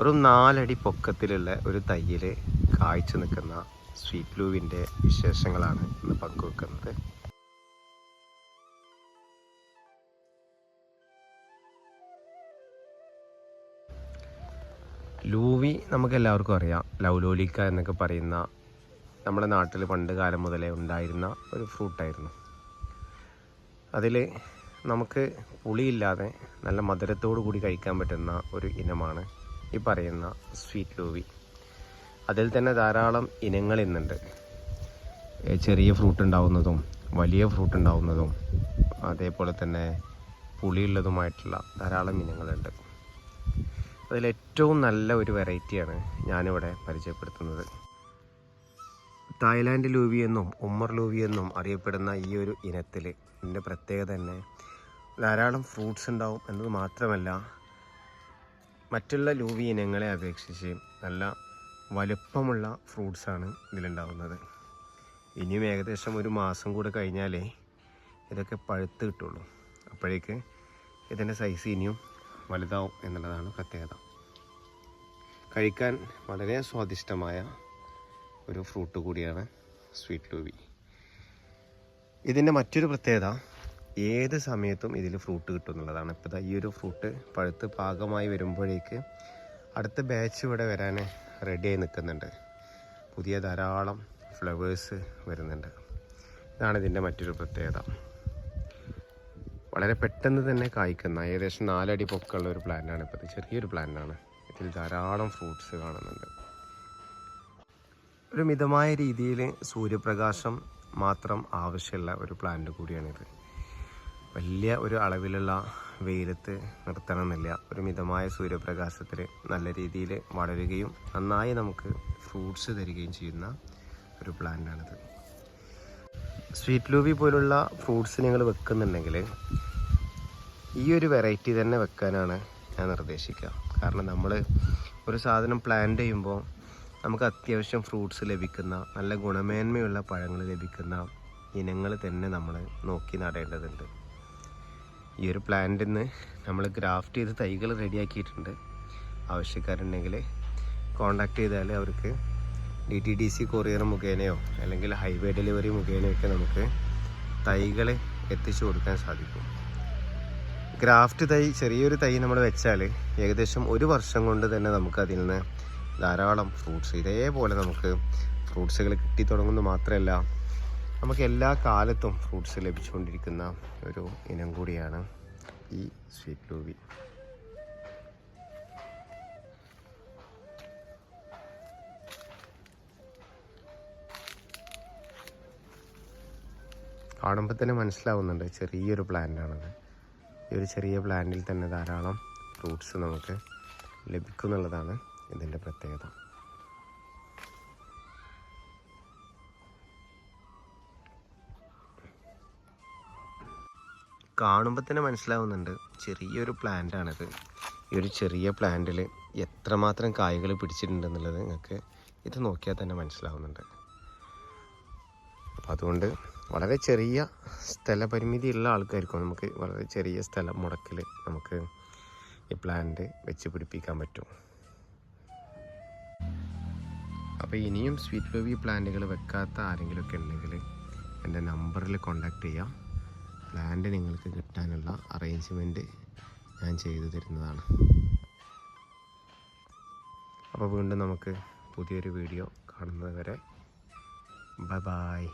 ഒരു നാലടി പൊക്കത്തിലുള്ള ഒരു തയ്യൽ കായ്ച്ചു നിൽക്കുന്ന സ്വീറ്റ് ലൂവിന്റെ വിശേഷങ്ങളാണ് ഇന്ന് പങ്കുവെക്കുന്നത്. ലൂവി നമുക്ക് എല്ലാവർക്കും അറിയാം. ലൗലോലിക്ക എന്നൊക്കെ പറയുന്ന നമ്മുടെ നാട്ടിൽ പണ്ട് കാലം മുതലേ ഉണ്ടായിരുന്ന ഒരു ഫ്രൂട്ടായിരുന്നു. അതിൽ നമുക്ക് പുളിയില്ലാതെ നല്ല മധുരത്തോടു കൂടി കഴിക്കാൻ പറ്റുന്ന ഒരു ഇനമാണ് ഈ പറയുന്ന സ്വീറ്റ് ലൂവി. അതിൽ തന്നെ ധാരാളം ഇനങ്ങൾ ഇന്നുണ്ട്. ചെറിയ ഫ്രൂട്ട് ഉണ്ടാവുന്നതും വലിയ ഫ്രൂട്ട് ഉണ്ടാവുന്നതും അതേപോലെ തന്നെ പുളിയുള്ളതുമായിട്ടുള്ള ധാരാളം ഇനങ്ങളുണ്ട്. അതിലേറ്റവും നല്ല ഒരു വെറൈറ്റിയാണ് ഞാനിവിടെ പരിചയപ്പെടുത്തുന്നത്. തായ്ലാൻഡ് ലൂവി എന്നും ഉമ്മർ ലൂവി എന്നും അറിയപ്പെടുന്ന ഈ ഒരു ഇനത്തിൽ ഇതിന്റെ പ്രത്യേകത തന്നെ ധാരാളം ഫ്രൂട്ട്സ് ഉണ്ടാവും എന്നത് മാത്രമല്ല മറ്റുള്ള ലൂവി ഇനങ്ങളെ അപേക്ഷിച്ച് നല്ല വലുപ്പമുള്ള ഫ്രൂട്ട്സാണ് ഇതിലുണ്ടാവുന്നത്. ഇനിയും ഏകദേശം ഒരു മാസം കൂടെ കഴിഞ്ഞാലേ ഇതൊക്കെ പഴുത്ത് കിട്ടുള്ളൂ. അപ്പോഴേക്ക് ഇതിന്റെ സൈസ് ഇനിയും വലുതാവും എന്നുള്ളതാണ് പ്രത്യേകത. കഴിക്കാൻ വളരെ സ്വാദിഷ്ടമായ ഒരു ഫ്രൂട്ട് കൂടിയാണ് സ്വീറ്റ് ലൂവി. ഇതിന്റെ മറ്റൊരു പ്രത്യേകത ഏത് സമയത്തും ഇതിൽ ഫ്രൂട്ട് കിട്ടും എന്നുള്ളതാണ് ഇപ്പോൾ ഈ ഒരു ഫ്രൂട്ട് പഴുത്ത് പാകമായി വരുമ്പോഴേക്ക് അടുത്ത ബാച്ച് ഇവിടെ വരാൻ റെഡിയായി നിൽക്കുന്നുണ്ട്. പുതിയ ധാരാളം ഫ്ലവേഴ്സ് വരുന്നുണ്ട്. ഇതാണ് ഇതിന്റെ മറ്റൊരു പ്രത്യേകത. വളരെ പെട്ടെന്ന് തന്നെ കായ്ക്കുന്ന ഏകദേശം നാലടി പൊക്കമുള്ള ഒരു പ്ലാന്റാണ് ഇപ്പോൾ ചെറിയൊരു പ്ലാന്റാണ് ഇതിൽ ധാരാളം ഫ്രൂട്ട്സ് കാണുന്നുണ്ട്. ഒരു മിതമായ രീതിയിൽ സൂര്യപ്രകാശം മാത്രം ആവശ്യമുള്ള ഒരു പ്ലാന്റ് കൂടിയാണിത്. വലിയ ഒരു അളവിലുള്ള വെയിലത്ത് നിർത്തണമെന്നില്ല. ഒരു മിതമായ സൂര്യപ്രകാശത്തിൽ നല്ല രീതിയിൽ വളരുകയും നന്നായി നമുക്ക് ഫ്രൂട്ട്സ് തരികയും ചെയ്യുന്ന ഒരു പ്ലാന്റാണിത്. സ്വീറ്റ് ലൂവി പോലുള്ള ഫ്രൂട്ട്സ് നിങ്ങൾ വെക്കുന്നുണ്ടെങ്കിൽ ഈ ഒരു വെറൈറ്റി തന്നെ വെക്കാനാണ് ഞാൻ നിർദ്ദേശിക്കുക. കാരണം നമ്മൾ ഒരു സാധനം പ്ലാന്റ് ചെയ്യുമ്പോൾ നമുക്ക് അത്യാവശ്യം ഫ്രൂട്ട്സ് ലഭിക്കുന്ന നല്ല ഗുണമേന്മയുള്ള പഴങ്ങൾ ലഭിക്കുന്ന ഇനങ്ങൾ തന്നെ നമ്മൾ നോക്കി നടേണ്ടതുണ്ട്. ഈ ഒരു പ്ലാന്റിൽ നിന്ന് നമ്മൾ ഗ്രാഫ്റ്റ് ചെയ്ത് തൈകൾ റെഡിയാക്കിയിട്ടുണ്ട് ആവശ്യക്കാരുണ്ടെങ്കിൽ കോണ്ടാക്ട് ചെയ്താൽ അവർക്ക് D T D C courier മുഖേനയോ അല്ലെങ്കിൽ ഹൈവേ ഡെലിവറി മുഖേനയോ ഒക്കെ നമുക്ക് തൈകൾ എത്തിച്ചു കൊടുക്കാൻ സാധിക്കും. ഗ്രാഫ്റ്റ് തൈ ചെറിയൊരു തൈ നമ്മൾ വെച്ചാൽ ഏകദേശം ഒരു വർഷം കൊണ്ട് തന്നെ നമുക്ക് അതിൽ നിന്ന് ധാരാളം ഫ്രൂട്ട്സ് ഇതേപോലെ നമുക്ക് ഫ്രൂട്ട്സുകൾ കിട്ടി തുടങ്ങുന്നത് മാത്രമല്ല നമുക്ക് എല്ലാ കാലത്തും ഫ്രൂട്ട്സ് ലഭിച്ചുകൊണ്ടിരിക്കുന്ന ഒരു ഇനം കൂടിയാണ് ഈ സ്വീറ്റ് ലൂവി കാണുമ്പോൾ തന്നെ മനസ്സിലാവുന്നുണ്ട് ചെറിയൊരു പ്ലാന്റാണത് ഈ ഒരു ചെറിയ പ്ലാന്റിൽ തന്നെ ധാരാളം ഫ്രൂട്ട്സ് നമുക്ക് ലഭിക്കുന്നുള്ളതാണ് ഇതിന്റെ പ്രത്യേകത. കാണുമ്പോൾ തന്നെ മനസ്സിലാവുന്നുണ്ട്. ചെറിയൊരു പ്ലാന്റാണിത് ഈ ഒരു ചെറിയ പ്ലാന്റിൽ എത്രമാത്രം കായ്കൾ പിടിച്ചിട്ടുണ്ടെന്നുള്ളത് നിങ്ങൾക്ക് ഇത് നോക്കിയാൽ തന്നെ മനസ്സിലാവുന്നുണ്ട്. അപ്പോൾ അതുകൊണ്ട് വളരെ ചെറിയ സ്ഥലപരിമിതി ഉള്ള ആൾക്കാർക്കും നമുക്ക് വളരെ ചെറിയ സ്ഥലം മുടക്കിൽ നമുക്ക് ഈ പ്ലാന്റ് വെച്ച് പിടിപ്പിക്കാൻ പറ്റും. അപ്പോൾ ഇനിയും സ്വീറ്റ് ബേബി പ്ലാന്റുകൾ വെക്കാത്ത ആരെങ്കിലുമൊക്കെ ഉണ്ടെങ്കിൽ എന്റെ നമ്പറിൽ കോണ്ടാക്ട് ചെയ്യാം. പ്ലാന്റ് നിങ്ങൾക്ക് കിട്ടാനുള്ള അറേഞ്ച്മെന്റ് ഞാൻ ചെയ്തു തരുന്നതാണ്. അപ്പോൾ വീണ്ടും നമുക്ക് പുതിയൊരു വീഡിയോ കാണുന്നത് വരെ. Bye bye